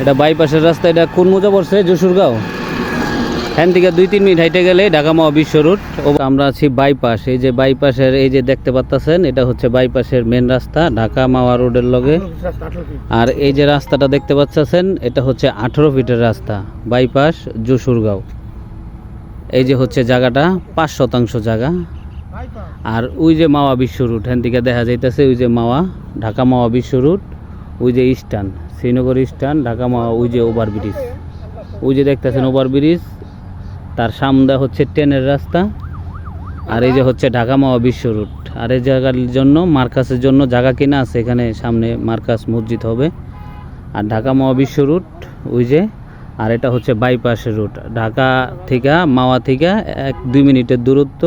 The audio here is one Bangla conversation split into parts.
এটা বাইপাসের রাস্তা, এটা কোন মোজা পড়ছে? যশোরগাঁও এখান থেকে দুই, তিন মিনিট হাইটে গেলে ঢাকা রুট। ও, আমরা আছি বাইপাস। এই যে বাইপাসের, এই যে দেখতে পাচ্ছেন এটা হচ্ছে বাইপাসের মেন রাস্তা, ঢাকা মাওয়া রোডের লগে। আর এই যে রাস্তাটা দেখতে পাচ্ছেন এটা হচ্ছে আঠেরো ফিটের রাস্তা, বাইপাস যশোরগাঁও এই যে হচ্ছে জায়গাটা, পাঁচ শতাংশ জায়গা। আর ওই যে মাওয়া বিশ্ব রুট এখান থেকে দেখা যাইতেছে, ওই যে মাওয়া, ঢাকা মাওয়া বিশ্ব রুট ওই যে স্টান শ্রীনগর স্টান ঢাকা ওই যে ওভার ব্রিজ ওই যে দেখতেছেন ওভার ব্রিজ তার সামনে হচ্ছে ট্রেনের রাস্তা, আর এই যে হচ্ছে ঢাকা মাওয়া বিশ্ব রুট আর এই জায়গার জন্য, মার্কাসের জন্য জায়গা কিনা আছে, এখানে সামনে মার্কাস মসজিদ হবে। আর ঢাকা মাওয়া বিশ্ব রুট ওই যে, আর এটা হচ্ছে বাইপাসের রুট ঢাকা থেকে, মাওয়া থেকে এক, দুই মিনিটের দূরত্ব।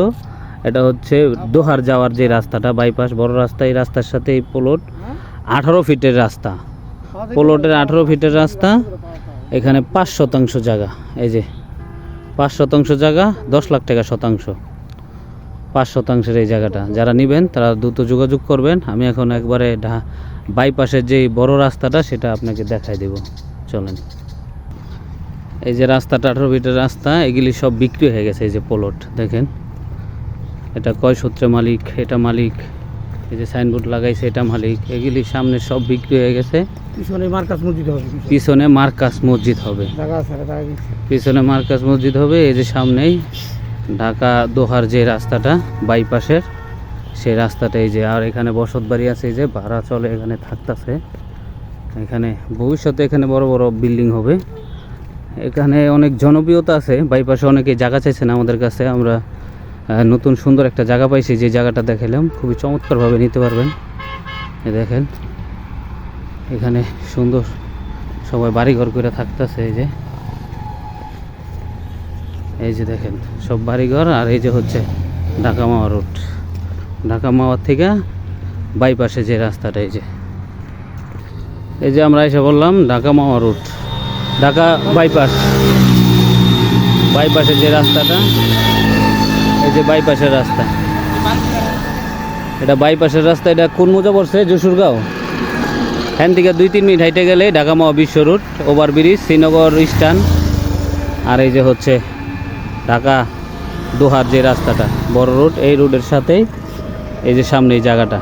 এটা হচ্ছে দোহার যাওয়ার যে রাস্তাটা বাইপাস বড় রাস্তা, এই রাস্তার সাথে এই পোলট আঠারো ফিটের রাস্তা। পোলটের আঠারো ফিটের রাস্তা, এখানে পাঁচ শতাংশ জায়গা, এই যে পাঁচ শতাংশ জায়গা, দশ লাখ টাকা শতাংশ। পাঁচ শতাংশের এই জায়গাটা। যারা নেবেন, তারা দ্রুত যোগাযোগ করবেন। আমি এখন একবারে বাইপাসের যে বড় রাস্তাটা, সেটা আপনাকে দেখাই দেব। চলেন। এই যে রাস্তাটা, আঠারো ফিটের রাস্তা, এগুলি সব বিক্রি হয়ে গেছে, এই যে পোলট, দেখেন। এটা কয় সূত্রে মালিক, এটা মালিক, এই যে সাইনবোর্ড লাগাইছে, এটা মালিক, এগুলি সামনে সব বিক্রি হয়ে গেছে। পিছনে মার্কাস মসজিদ হবে পিছনে। মার্কাস মসজিদ হবে। পিছনে মার্কাস মসজিদ হবে এই যে সামনেই ঢাকা দোহার যে রাস্তাটা বাইপাসের সেই রাস্তাটা এই যে আর এখানে বসত বাড়ি আছে এই যে ভাড়া চলে এখানে থাকতেছে। এখানে ভবিষ্যতে এখানে বড় বড় বিল্ডিং হবে। এখানে অনেক জনপ্রিয়তা আছে বাইপাসে অনেকে জায়গা চাইছেন আমাদের কাছে। আমরা নতুন সুন্দর একটা জায়গা পাইছি যে জায়গাটা দেখালাম খুবই চমৎকারভাবে নিতে পারবেন। দেখেন। এখানে সুন্দর সবাই বাড়িঘর করে থাকতেছে এই যে। এই যে দেখেন, সব বাড়িঘর আর এই যে হচ্ছে ঢাকা মাওয়া রোড। ঢাকা মাওয়ার থেকে বাইপাসে যে রাস্তাটা, এই যে। এই যে আমরা এসে বললাম ঢাকা মাওয়া রোড, ঢাকা বাইপাস। বাইপাসের যে রাস্তাটা, এই যে বাইপাসের রাস্তা। এটা বাইপাসের রাস্তা, এটা কোন মোজা পড়ছে? যশোরগাঁও? এখান থেকে দুই, তিন মিনিট হাইটে গেলে ঢাকা বিশ্ব রুট ওভার ব্রিজ শ্রীনগর স্টান আর এই যে হচ্ছে ঢাকা দোহার যে রাস্তাটা, বড় রোড এই রোডের সাথেই এই যে সামনে এই জায়গাটা।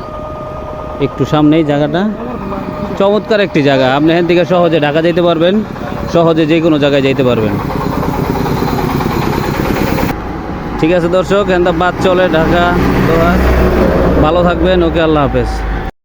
একটু সামনে এই জায়গাটা। চমৎকার একটি জায়গা। আপনি এখান থেকে সহজে ঢাকা যেতে পারবেন, সহজে যে কোনো জায়গায় যেতে পারবেন। ঠিক আছে দর্শক এখানটা বাদ চলে ঢাকা দোহার। ভালো থাকবেন, ওকে আল্লাহ হাফেজ।